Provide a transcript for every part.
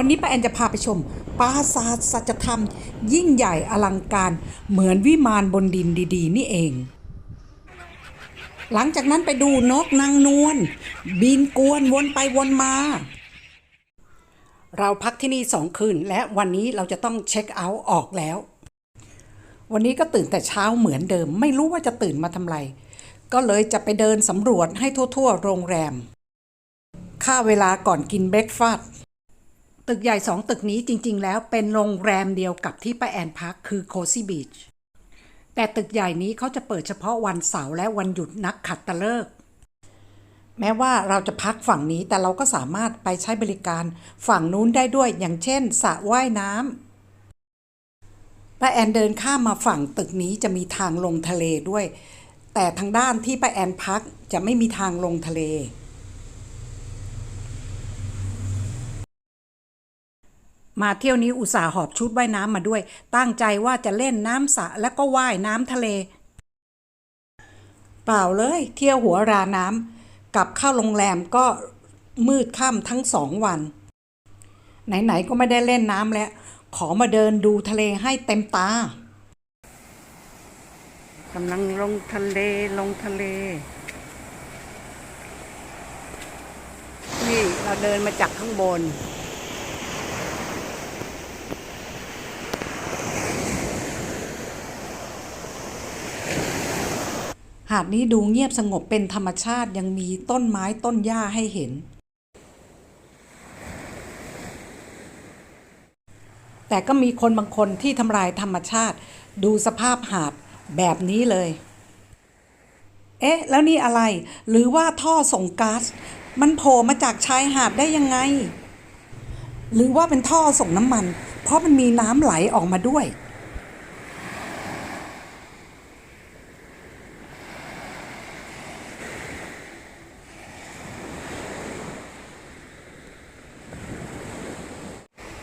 วันนี้ป้าแอนจะพาไปชมปราสาทสัจธรรม ยิ่งใหญ่อลังการเหมือนวิมานบนดินดี ๆ นี่เอง หลังจากนั้นไปดูนกนางนวลบินกวนวนไปวนมา เราพักที่นี่สองคืน และวันนี้เราจะต้องเช็คเอาท์ออกแล้ว วันนี้ก็ตื่นแต่เช้าเหมือนเดิม ไม่รู้ว่าจะตื่นมาทำไร ก็เลยจะไปเดินสำรวจให้ทั่ว ๆ โรงแรมค่าเวลาก่อนกินเบรกฟาสต์ ตึกใหญ่สองตึกนี้จริง ๆ แล้วเป็นโรงแรมเดียวกับที่ป้าแอนพักคือโคซี่บีชแต่ตึกใหญ่นี้เขาจะเปิดเฉพาะวันเสาร์และวันหยุดนักขัดตฤกษ์แม้ว่าเราจะพักฝั่งนี้แต่เราก็สามารถไปใช้บริการฝั่งนู้นได้ด้วยอย่างเช่นสระว่ายน้ำป้าแอนเดินข้ามมาฝั่งตึกนี้จะมีทางลงทะเลด้วย แต่ทางด้านที่ป้าแอนพักจะไม่มีทางลงทะเล มาเที่ยวนี้อุตส่าห์หอบชุดว่ายน้ำมาด้วย ตั้งใจว่าจะเล่นน้ำสระแล้วก็ว่ายน้ำทะเล เปล่าเลย เที่ยวหัวราน้ำกลับเข้าโรงแรมก็มืดค่ำทั้งสองวัน ไหน ๆ ก็ไม่ได้เล่นน้ำแล้ว ขอมาเดินดูทะเลให้เต็มตากำลังลงทะเลลงทะเล นี่เราเดินมาจากข้างบน หาดนี้ดูเงียบสงบเป็นธรรมชาติยังมีต้นไม้ต้นหญ้าให้เห็น แต่ก็มีคนบางคนที่ทำลายธรรมชาติ ดูสภาพหาดแบบนี้เลย เอ๊ะ แล้วนี่อะไร หรือว่าท่อส่งก๊าซมันโผล่มาจากชายหาดได้ยังไง หรือว่าเป็นท่อส่งน้ำมัน เพราะมันมีน้ำไหลออกมาด้วย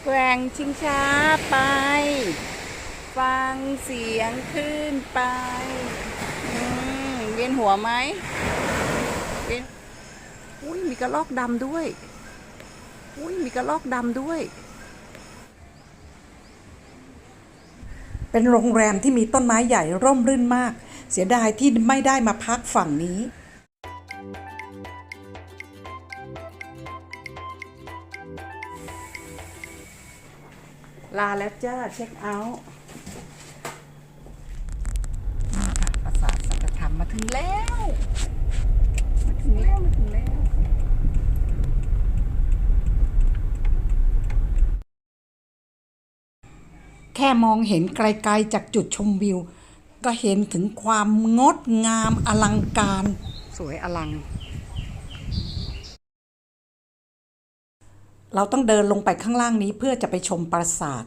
แกว่งชิงช้าไป ฟังเสียงคลื่นไปเวียนหัวไหมเวียนอุ้ยมีกระลอกดำด้วย อุ้ยมีกระลอกดำด้วย เป็นโรงแรมที่มีต้นไม้ใหญ่ร่มรื่นมาก เสียดายที่ไม่ได้มาพักฝั่งนี้ ลาแล้วจ้า เช็คเอาท์นี่ค่ะปราสาทสัจธรรมมาถึงแล้ว มาถึงแล้ว มาถึงแล้วแค่มองเห็นไกลๆจากจุดชมวิว ก็เห็นถึงความงดงามอลังการ สวยอลัง เราต้องเดินลงไปข้างล่างนี้เพื่อจะไปชมปราสาท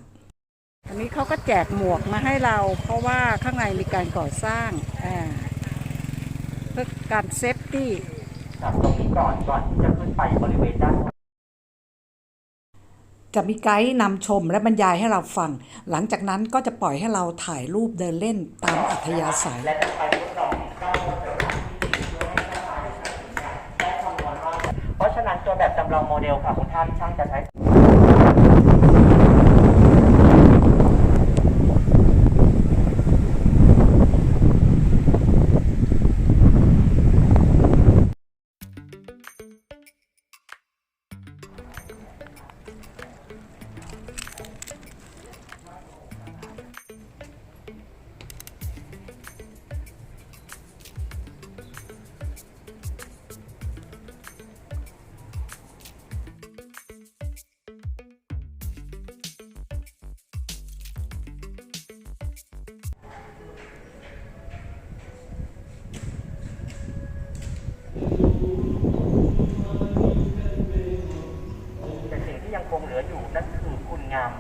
อันนี้เขาก็แจกหมวกมาให้เรา เพราะว่าข้างในมีการก่อสร้างอ่าเพื่อการเซฟตี้จากตรงนี้ก่อนก่อนที่จะขึ้นไปบริเวณด้านบนจะมีไกด์นำชมและบรรยายให้เราฟัง หลังจากนั้นก็จะปล่อยให้เราถ่ายรูปเดินเล่นตามอัธยาศัย และจะไปทดลองก้าวบนเรือที่เพื่อให้สามารถได้คำนวณว่าเพ ราะฉะนั้นตัวแบบจำลองโมเดลค่ะคุณท่านช่างจะใช้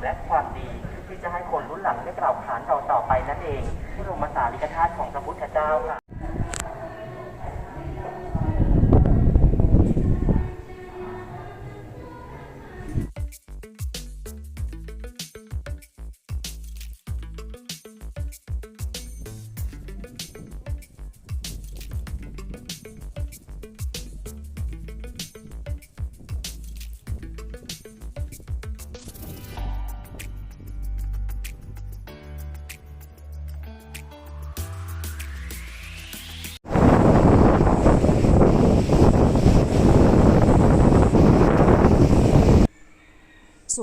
และความดี ที่จะให้คนรุ่นหลังได้กล่าวขานเราต่อไปนั่นเองที่รมสารีริกธาตุของพระพุทธเจ้าค่ะ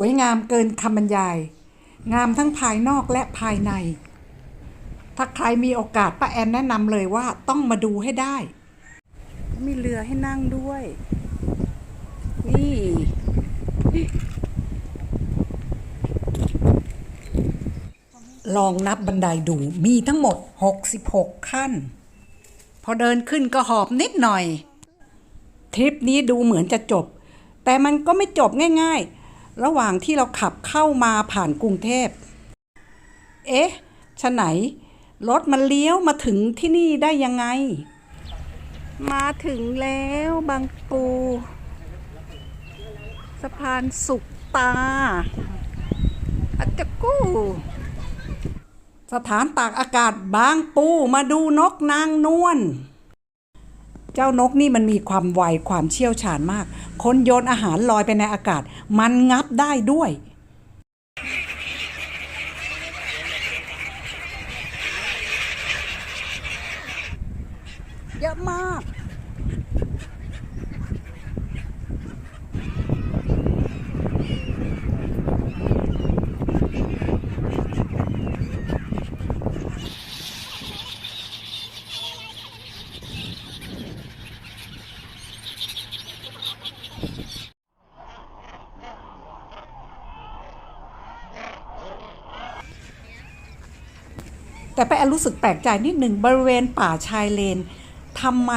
วยงามเกินคำบรรยาย งามทั้งภายนอกและภายใน ถ้าใครมีโอกาสป้าแอนแนะนำเลยว่าต้องมาดูให้ได้ มีเรือให้นั่งด้วย นี่ ลองนับบันไดดูมีทั้งหมด 66 ขั้น พอเดินขึ้นก็หอบนิดหน่อย ทริปนี้ดูเหมือนจะจบ แต่มันก็ไม่จบง่าย ๆ ระหว่างที่เราขับเข้ามาผ่านกรุงเทพ เอ๊ะฉะไหน รถมันเลี้ยวมาถึงที่นี่ได้ยังไง มาถึงแล้วบางปู สะพานสุกตาอัจจกูสถานตากอากาศบางปูมาดูนกนางนวล เจ้านกนี่มันมีความไวความเชี่ยวชาญมากคนโยนอาหารลอยไปในอากาศ มันงับได้ด้วยอะมาก แต่ไปแอนรู้สึกแปลกใจนิดหนึ่งบริเวณป่าชายเลนทำไม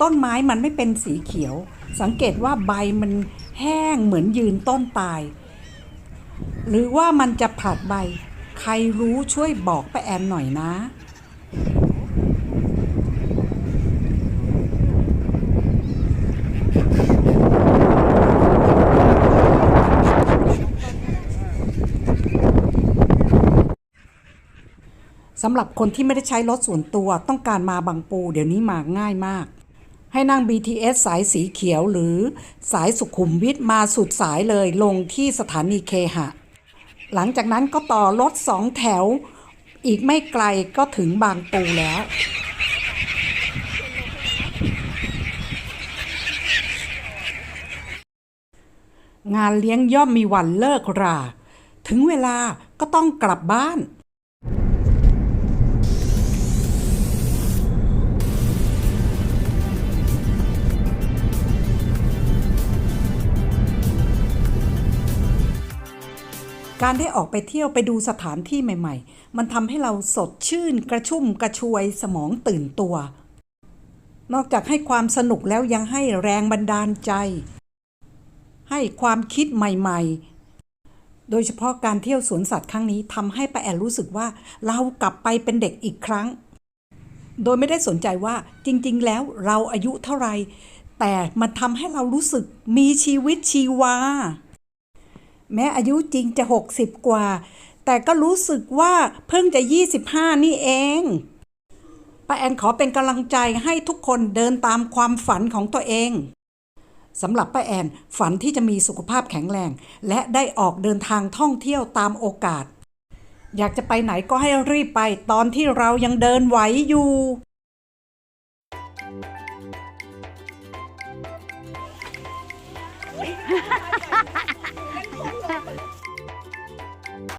ต้นไม้มันไม่เป็นสีเขียว สังเกตว่าใบมันแห้งเหมือนยืนต้นตาย หรือว่ามันจะผลัดใบ ใครรู้ช่วยบอกไปแอนหน่อยนะ สำหรับคนที่ไม่ได้ใช้รถส่วนตัวต้องการมาบางปู เดี๋ยวนี้มาง่ายมาก ให้นั่ง BTS สายสีเขียวหรือสายสุขุมวิทมาสุดสายเลยลงที่สถานีเคหะ หลังจากนั้นก็ต่อรถสองแถว อีกไม่ไกลก็ถึงบางปูแล้วงานเลี้ยงย่อมมีวันเลิกรา ถึงเวลาก็ต้องกลับบ้าน การได้ออกไปเที่ยวไปดูสถานที่ใหม่ ๆ มันทำให้เราสดชื่นกระชุ่มกระชวยสมองตื่นตัว นอกจากให้ความสนุกแล้วยังให้แรงบันดาลใจ ให้ความคิดใหม่ๆ โดยเฉพาะการเที่ยวสวนสัตว์ครั้งนี้ทำให้ป้าแอนรู้สึกว่าเรากลับไปเป็นเด็กอีกครั้ง โดยไม่ได้สนใจว่าจริงๆ แล้วเราอายุเท่าไหร่แต่มันทำให้เรารู้สึกมีชีวิตชีวา แม้อายุจริงจะ 60 กว่า แต่ก็รู้สึกว่าเพิ่งจะ 25 นี่เองป้าแอนขอเป็นกำลังใจให้ทุกคนเดินตามความฝันของตัวเองสำหรับป้าแอนฝันที่จะมีสุขภาพแข็งแรง และได้ออกเดินทางท่องเที่ยวตามโอกาส อยากจะไปไหนก็ให้รีบไปตอนที่เรายังเดินไหวอยู่